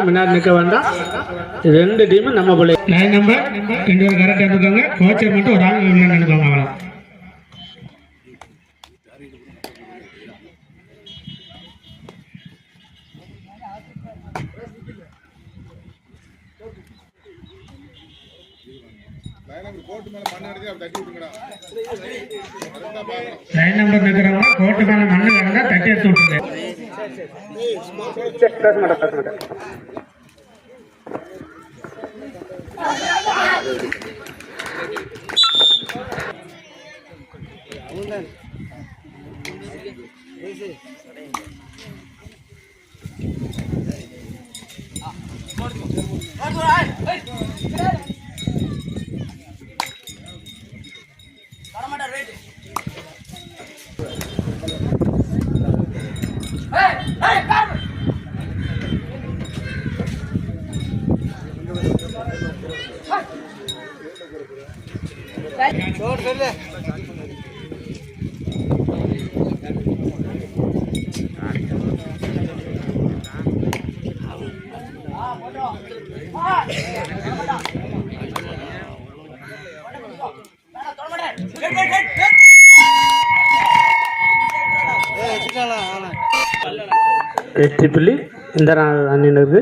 முன்னாடி நிற்க வேண்டாம் ரெண்டு டீமும் நம்ம பிள்ளை. லைன் நம்பர் ரெண்டு பேரும் கரெக்டாக இருக்காங்க கோச்சர் மட்டும் ஒரு ஆள் உள்ள நினைப்பாங்க அவ்வளோ லைன் நம்பர் நிற்கிறவங்க கோர்ட்டுக்கான மண்ணு கிடந்தா தட்டி எடுத்து விட்டுருங்க. பேச மாட்டேன் பேச மாட்டேன் வெற்றி புள்ளி இந்த நாள் அணியினருக்கு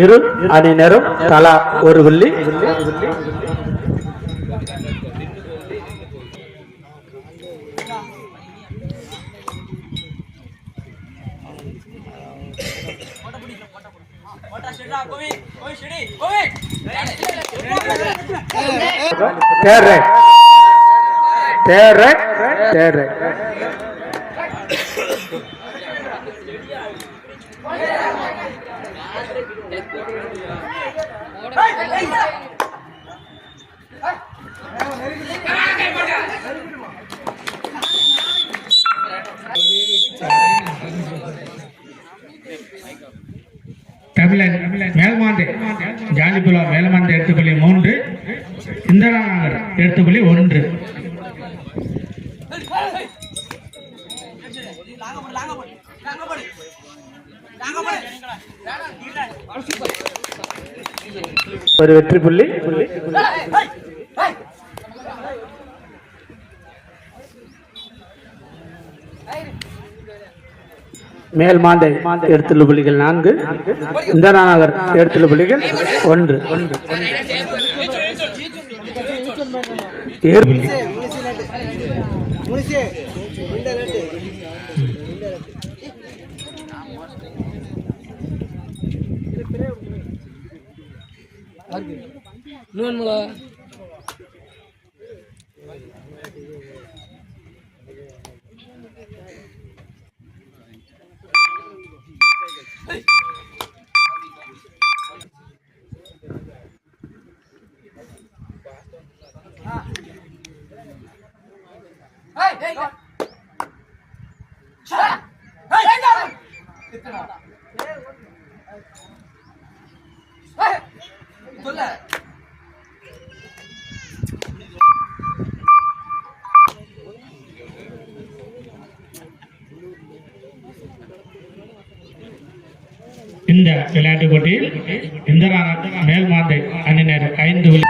இரு அணியினரும் தலா ஒரு புள்ளி தேர் ரைட் தேர் தேர்ற தேர்ற தேர்ற தமிழன் மேல்மாண்டு ஜாலிபுலா மேல்மாண்டு எடுத்துக்கொள்ளி மூன்று. இந்திரா நகர் எடுத்துக்கொள்ளி ஒன்று. ஒரு வெற்றி புள்ளி. மேல் மாண்டை எடுத்துள்ள புள்ளிகள் நான்கு இந்த நகர் எடுத்துள்ள புள்ளிகள் ஒன்று. ஏழு புள்ளி இந்த விளையாட்டு போட்டியில் இந்திரா மேல் மாந்தை அணியினர் ஐந்து புள்ளி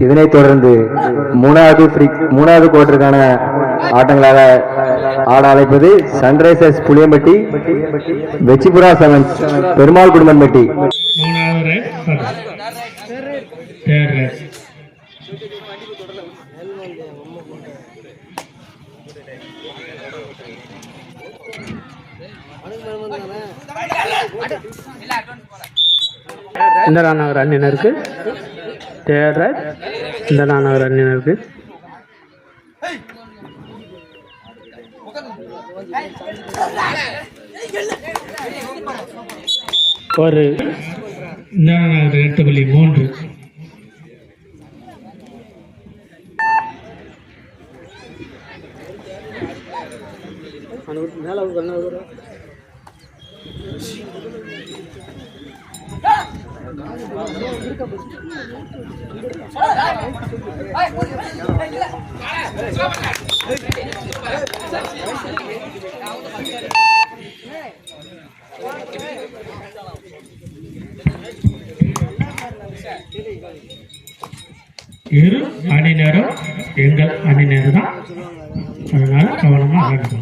இதனைத் தொடர்ந்து மூணாவது மூணாவது குவார்டருக்கான ஆட்டங்களாக ஆட அழைப்பது சன்ரைசர்ஸ் புளியம்பட்டி வெச்சிபுரா செவன்ஸ் பெருமாள் குடும்பம்பட்டி. மூணாவது ரைட் தேர்ட் ரைட் இந்த நகர் அணியினருக்கு தேர்ட் ரைட் இந்த நகர் அணியினருக்கு ஒரு இந்த நகர் எட்டு புள்ளி மூன்று இரு அணி நேரம் எங்கள் அணி நேரம் தான் அதனால கவனமாக ஆடணும்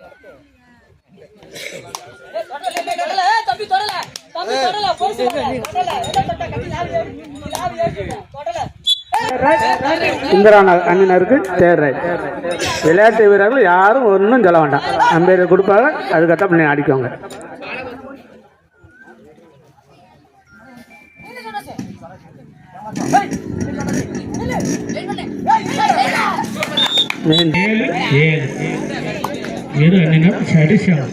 சுந்தரான அண்ணனருக்கு தேர் ரைட். விளையாட்டு வீரர்கள் யாரும் ஒன்றும் சொல்ல வேண்டாம். அம்பேர் கொடுப்பாங்க அதுக்கத்தான் பண்ணி அடிக்கோங்க ஏழு. ஏழு இரு அண்ணனும் சரிசம்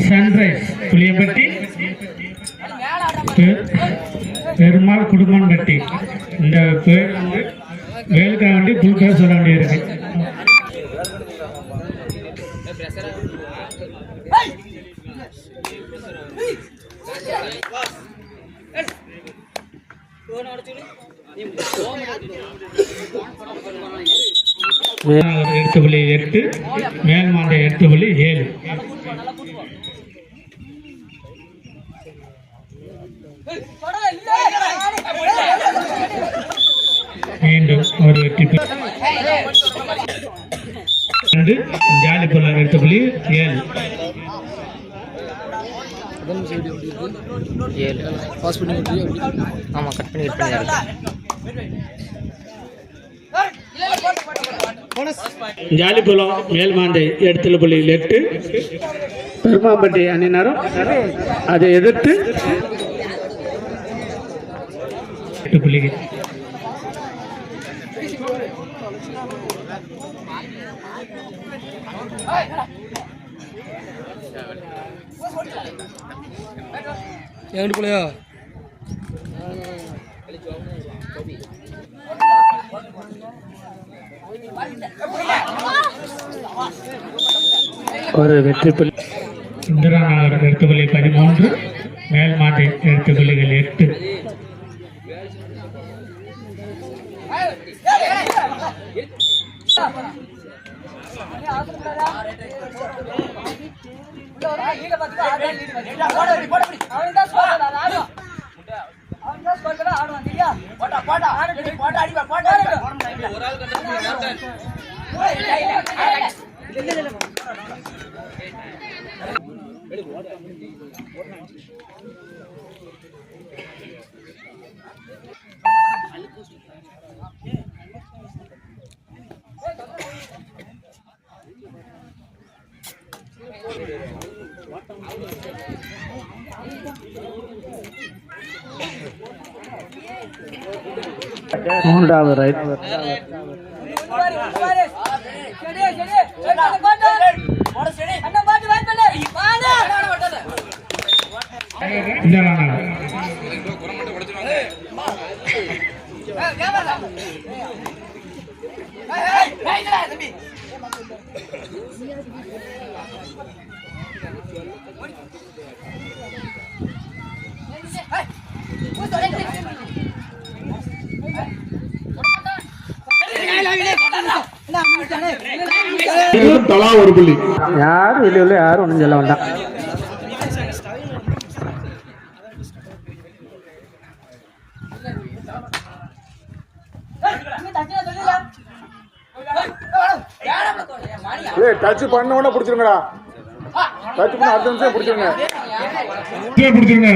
சன்ரைஸ் புளியம்பட்டி பெ- பெருமாள் குடும்பம்பட்டி. இந்த பேர் வந்து வேலுக்காக வேண்டி புல் பேர் சொல்ல வேண்டியிருக்கு. மேலாளர் எட்டு புள்ளி எட்டு மேல்மாண்டை எட்டு புள்ளி ஏழு மீண்டும் ஒரு வெற்றி ரெண்டு ஜாலி புல்லார் எட்டு புள்ளி ஏழு ஜாலிபுலம் மேல்மாண்டை எடுத்துல புள்ளி எட்டு. பெருமாம்பட்டி அணியினரும் அதை எதிர்த்து எட்டு புள்ளிகள் ஒரு வெற்றி புள்ளி புள்ளி பதிமூன்று மேல்மாட்டை எடுத்து புள்ளிகள் எட்டு. கீழ பாத்துட்டு ஆடுறான் லீடு வந்து போட போட அவன் தான் ஸ்கோர் ஆடுவான் அவன் தான் ஸ்கோர் பண்ண ஆடுவான் சரியா போடா போடா ஆடு போடா அடிப்பா போடா ஒரு ஆள் மூன்றாவது ரைட் பாரு தலா யாரும் வெளியே உள்ள யாரும் ஒன்றும் சொல்ல வேண்டாம். டச் பண்ண உடனே பிடிச்சிருங்கடா. டச் பண்ண அடுத்த நிமிஷம் பிடிச்சிருங்க. பிடிச்சிருங்க.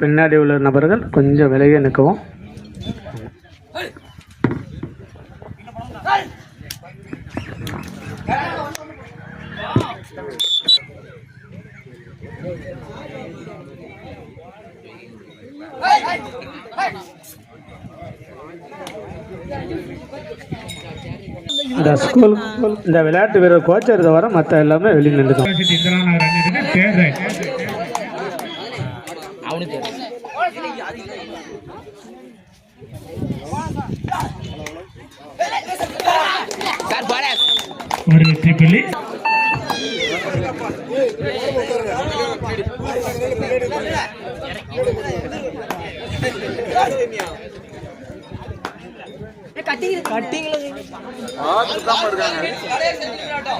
பின்னாடி உள்ள நபர்கள் கொஞ்சம் விலகி நிற்கவும். இந்த ஸ்கூல் இந்த விளையாட்டு வீரர் கோச்சர் தவிர மற்ற எல்லாமே வெளியே நின்றுக்கும் ஒரு வெற்றி புள்ளி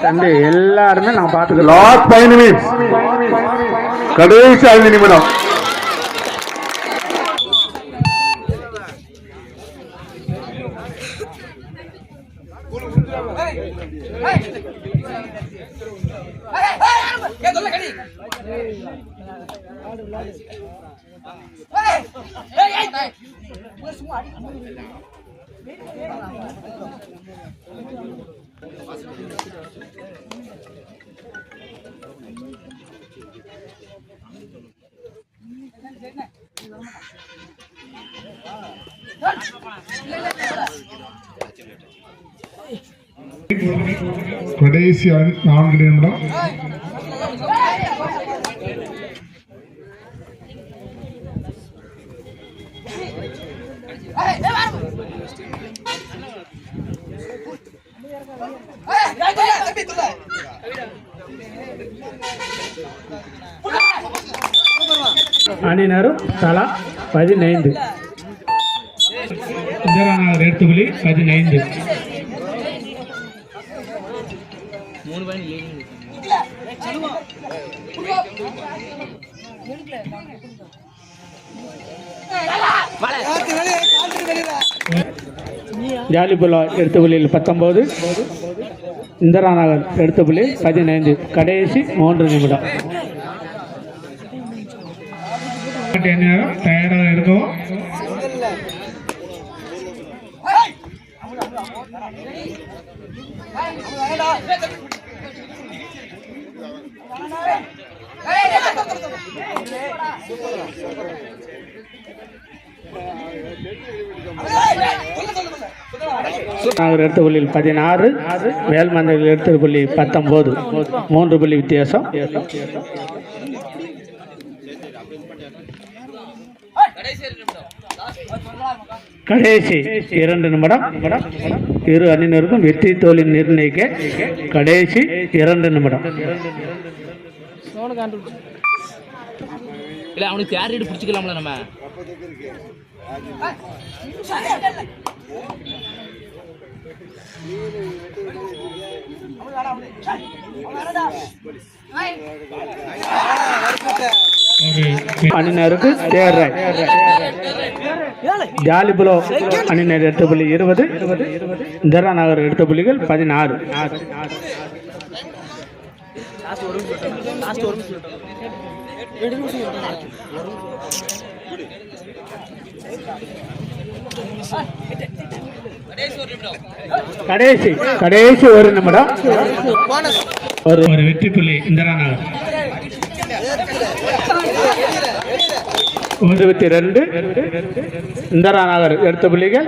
தம்பி எல்லாருமே நான் பார்த்துக்கலாம் லாஸ்ட் ஃபைவ் நிமிஷம் கடைசி ஐந்து நிமிடம் கடைசி நான்கு நிமிடம். அணியினரு தலா பதினைந்து இந்திராநகர் எடுத்து புள்ளி பதினைந்து ஜாலிபுலா எடுத்த புள்ளியில் பத்தொன்பது இந்திராநகர் எடுத்த புள்ளி பதினைந்து கடைசி மூன்று நிமிடம் தயாராக இருக்கவும் நாகர் எடுத்த புள்ளியில் பதினாறு வேல்மந்தர்கள் எடுத்த புள்ளி பத்தொன்பது. மூன்று புள்ளி வித்தியாசம். கடைசி இரண்டு நிமிடம். இரு அணியினருக்கும் வெற்றி தோல்வி நிர்ணயிக்க கடைசி இரண்டு நிமிடம். இல்ல அவனுக்கு பிடிச்சிக்கலாம்ல நம்ம? அணியினருக்கு தேர் ஜாலிபுலோ அணியினர் எடுத்த புள்ளி இருபது. இந்திரா நகர் எடுத்த புள்ளிகள் பதினாறு. கடைசி கடைசி ஒரு நிமிடம். ஒரு ஒரு வெற்றி புள்ளி இந்திரா நகர் இருபத்தி ரெண்டு. இந்திரா நகர் எடுத்த புள்ளிகள்?